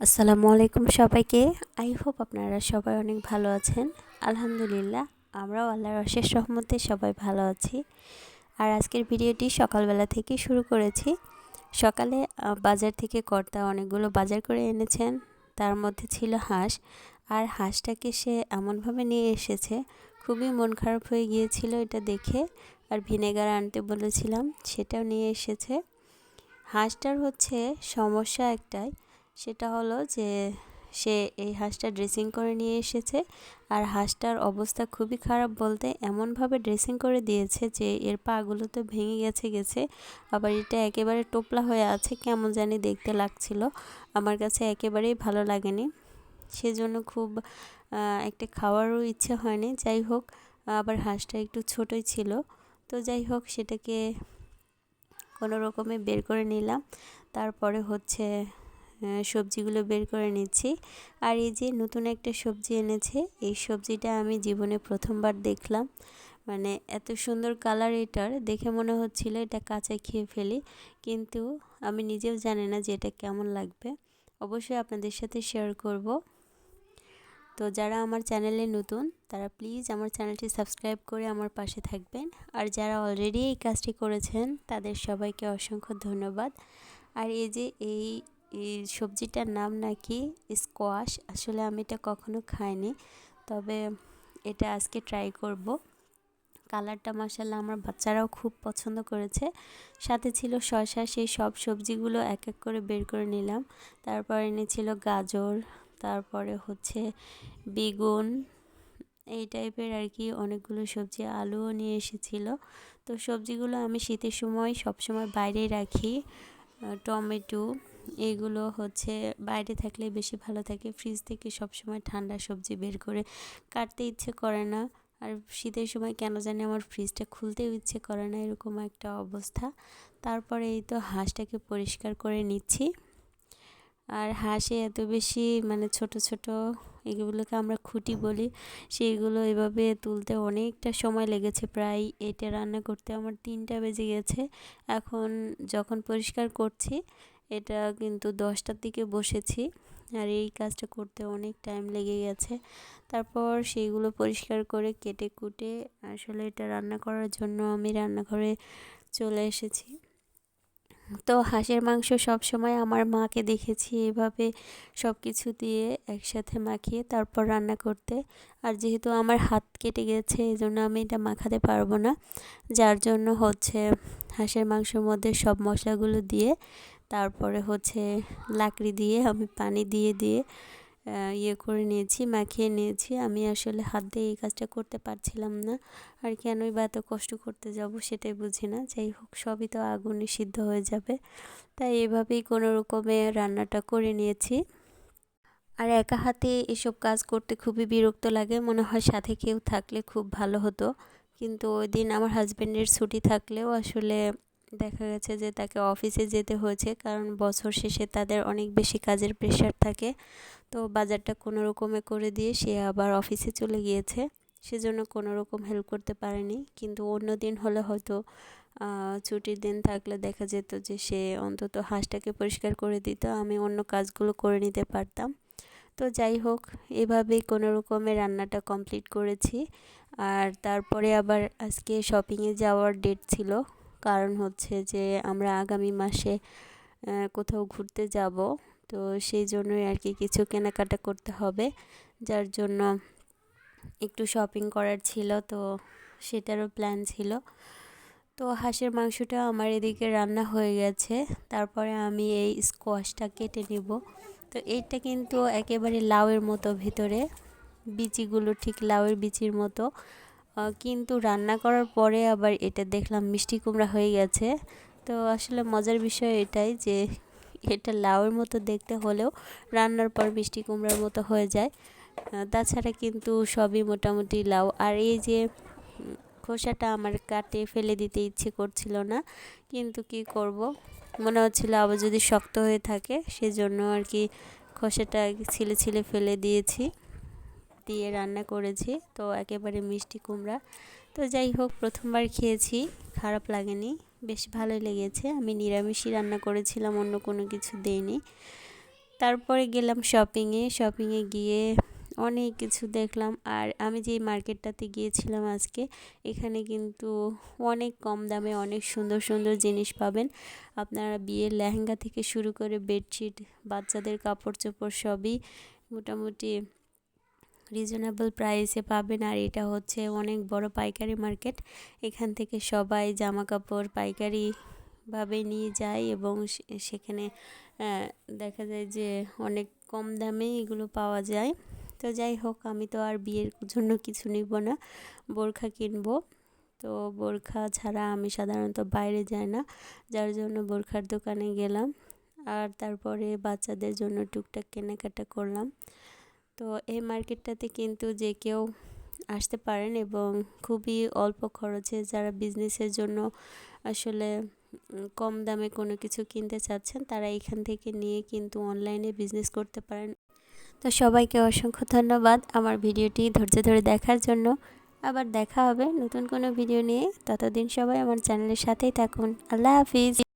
আসসালামু আলাইকুম সবাইকে। আই হোপ আপনারা সবাই অনেক ভালো আছেন। আলহামদুলিল্লাহ, আমরাও আল্লাহর অশেষ রহমতে সবাই ভালো আছি। আর আজকের ভিডিওটি সকালবেলা থেকে শুরু করেছি। সকালে বাজার থেকে কর্তা অনেকগুলো বাজার করে এনেছেন। তার মধ্যে ছিল হাঁস। আর হাঁসটাকে সে এমনভাবে নিয়ে এসেছে, খুবই মন খারাপ হয়ে গিয়েছিল এটা দেখে। আর ভিনেগার আনতে বলেছিলাম, সেটাও নিয়ে এসেছে। হাঁসটার হচ্ছে সমস্যা একটাই সেটা হলো যে, সে এই হাঁসটা ড্রেসিং করে নিয়ে এসেছে। আর হাঁসটার অবস্থা খুবই খারাপ বলতে এমনভাবে ড্রেসিং করে দিয়েছে যে, এর পাগুলো তো ভেঙে গেছে গেছে, আবার এটা একেবারে টোপলা হয়ে আছে, কেমন জানি দেখতে লাগছিল। আমার কাছে একেবারেই ভালো লাগেনি। সেজন্য খুব একটা খাওয়ারও ইচ্ছে হয়নি। যাই হোক, আবার হাঁসটা একটু ছোটই ছিল। তো যাই হোক, সেটাকে কোনো রকমে বের করে নিলাম। তারপরে হচ্ছে সবজিগুলো বের করে নিচ্ছি। আর এই যে নতুন একটা সবজি এনেছে, এই সবজিটা আমি জীবনে প্রথমবার দেখলাম। মানে এত সুন্দর কালার এটার, দেখে মনে হচ্ছিল এটা কাঁচা খেয়ে ফেলি। কিন্তু আমি নিজেও জানি না যে এটা কেমন লাগবে। অবশ্যই আপনাদের সাথে শেয়ার করব। তো যারা আমার চ্যানেলে নতুন, তারা প্লিজ আমার চ্যানেলটি সাবস্ক্রাইব করে আমার পাশে থাকবেন। আর যারা অলরেডি এই কাজটি করেছেন, তাদের সবাইকে অসংখ্য ধন্যবাদ। আর এই যে এই এই সবজিটার নাম নাকি স্কোয়াশ আসলে আমি এটা কখনো খাইনি। তবে এটা আজকে ট্রাই করব। কালারটা মাসাল্লাহ আমার বাচ্চারাও খুব পছন্দ করেছে। সাথে ছিল শশা সেই সব সবজিগুলো এক এক করে বের করে নিলাম। তারপর এনেছিল গাজর, তারপরে হচ্ছে বেগুন, এই টাইপের আর কি অনেকগুলো সবজি, আলুও নিয়ে এসেছিল। তো সবজিগুলো আমি শীতের সময় সবসময় বাইরেই রাখি। টমেটো এইগুলো হচ্ছে বাইরে থাকলে বেশি ভালো থাকে। ফ্রিজ থেকে সবসময় ঠান্ডা সবজি বের করে কাটতে ইচ্ছে করে না। আর শীতের সময় কেন জানি আমার ফ্রিজটা খুলতেও ইচ্ছে করে না, এরকম একটা অবস্থা। তারপরে এই তো হাঁসটাকে পরিষ্কার করে নিচ্ছি। আর হাঁসে এত বেশি মানে ছোট ছোট এগুলোকে আমরা খুঁটি বলি সেইগুলো এভাবে তুলতে অনেকটা সময় লেগেছে। প্রায় এটা রান্না করতে আমার তিনটা বেজে গেছে। এখন যখন পরিষ্কার করছি এটা কিন্তু দশটার দিকে বসেছি। আর এই কাজটা করতে অনেক টাইম লেগে গেছে। তারপর সেইগুলো পরিষ্কার করে কেটে কুটে আসলে এটা রান্না করার জন্য আমি রান্নাঘরে চলে এসেছি। তো হাঁসের মাংস সব সময় আমার মাকে দেখেছি এভাবে সব কিছু দিয়ে একসাথে মাখিয়ে তারপর রান্না করতে। আর যেহেতু আমার হাত কেটে গেছে এই জন্য আমি এটা মাখাতে পারব না। যার জন্য হচ্ছে হাঁসের মাংসের মধ্যে সব মশলাগুলো দিয়ে তারপরে হচ্ছে লাকড়ি দিয়ে আমি পানি দিয়ে দিয়ে ইয়ে করে নিয়েছি, মাখিয়ে নিয়েছি। আমি আসলে হাত দিয়ে এই কাজটা করতে পারছিলাম না। আর কেনই বা এত কষ্ট করতে যাব সেটাই বুঝি না। যাই হোক, সবই তো আগুনে সিদ্ধ হয়ে যাবে। তাই এভাবেই কোনো রকমে রান্নাটা করে নিয়েছি। আর একা হাতে এসব কাজ করতে খুবই বিরক্ত লাগে। মনে হয় সাথে কেউ থাকলে খুব ভালো হতো। কিন্তু ওই দিন আমার হাজব্যান্ডের ছুটি থাকলেও আসলে দেখা গেছে যে তাকে অফিসে যেতে হয়েছে, কারণ বছর শেষে তাদের অনেক বেশি কাজের প্রেশার থাকে। তো বাজারটা কোনো রকমে করে দিয়ে সে আবার অফিসে চলে গিয়েছে। সেজন্য কোনো রকম হেল্প করতে পারেনি। কিন্তু অন্য দিন হলে হয়তো ছুটির দিন থাকলে দেখা যেত যে সে অন্তত হাঁসটাকে পরিষ্কার করে দিত, আমি অন্য কাজগুলো করে নিতে পারতাম। তো যাই হোক, এভাবেই কোনো রকমে রান্নাটা কমপ্লিট করেছি। আর তারপরে আবার আজকে শপিংয়ে যাওয়ার ডেট ছিল। কারণ হচ্ছে যে আমরা আগামী মাসে কোথাও ঘুরতে যাব। তো সেই জন্যই আর কি কিছু কেনাকাটা করতে হবে, যার জন্য একটু শপিং করার ছিল, তো সেটারও প্ল্যান ছিল। তো হাঁসের মাংসটা আমার এদিকে রান্না হয়ে গেছে, তারপরে আমি এই স্কোয়াশটা কেটে নিব। তো এইটা কিন্তু একেবারে লাউয়ের মতো ভিতরে, বিচিগুলো ঠিক লাউয়ের বিচির মতো। কিন্তু রান্না করার পরে আবার এটা দেখলাম মিষ্টি কুমড়া হয়ে গেছে। তো আসলে মজার বিষয় এটাই যে, এটা লাউয়ের মতো দেখতে হলেও রান্নার পর মিষ্টি কুমড়ার মতো হয়ে যায়। তাছাড়া কিন্তু সবই মোটামুটি লাউ। আর এই যে খোসাটা আমার কাটে ফেলে দিতে ইচ্ছে করছিল না, কিন্তু কি করব? মনে হচ্ছিল আবার যদি শক্ত হয়ে থাকে, সেজন্য আর কি খোসাটা ছিলে ছিলে ফেলে দিয়েছি। দিয়ে রান্না করেছি। তো একেবারে মিষ্টি কুমড়া। তো যাই হোক, প্রথমবার খেয়েছি, খারাপ লাগেনি, বেশ ভালোই লেগেছে। আমি নিরামিষই রান্না করেছিলাম, অন্য কোনো কিছু দেইনি। তারপরে গেলাম শপিংয়ে। শপিংয়ে গিয়ে অনেক কিছু দেখলাম। আর আমি যে মার্কেটটাতে গিয়েছিলাম আজকে, এখানে কিন্তু অনেক কম দামে অনেক সুন্দর সুন্দর জিনিস পাবেন। আপনারা বিয়ের লেহেঙ্গা থেকে শুরু করে বেডশিট, বাচ্চাদের কাপড় চোপড় সবই মোটামুটি রিজনেবল প্রাইসে পাবেন। আর এটা হচ্ছে অনেক বড় পাইকারি মার্কেট এখান থেকে সবাই জামা কাপড় পাইকারিভাবে নিয়ে যায় এবং সেখানে দেখা যায় যে অনেক কম দামে এগুলো পাওয়া যায়। তো যাই হোক, আমি তো আর বিয়ের জন্য কিছু নিব না। বোরখা কিনবো। তো বোরখা ছাড়া আমি সাধারণত বাইরে যাই না। যার জন্য বোরখার দোকানে গেলাম। আর তারপরে বাচ্চাদের জন্য টুকটাক কেনাকাটা করলাম। তো এই মার্কেটটাতে কিন্তু যে কেউ আসতে পারেন এবং খুবই অল্প খরচে যারা বিজনেসের জন্য আসলে কম দামে কোনো কিছু কিনতে চাচ্ছেন, তারা এখান থেকে নিয়ে কিন্তু অনলাইনে বিজনেস করতে পারেন। তো সবাইকে অসংখ্য ধন্যবাদ আমার ভিডিওটি ধৈর্য ধরে দেখার জন্য। আবার দেখা হবে নতুন কোনো ভিডিও নিয়ে। ততদিন সবাই আমার চ্যানেলের সাথেই থাকুন। আল্লাহ হাফিজ।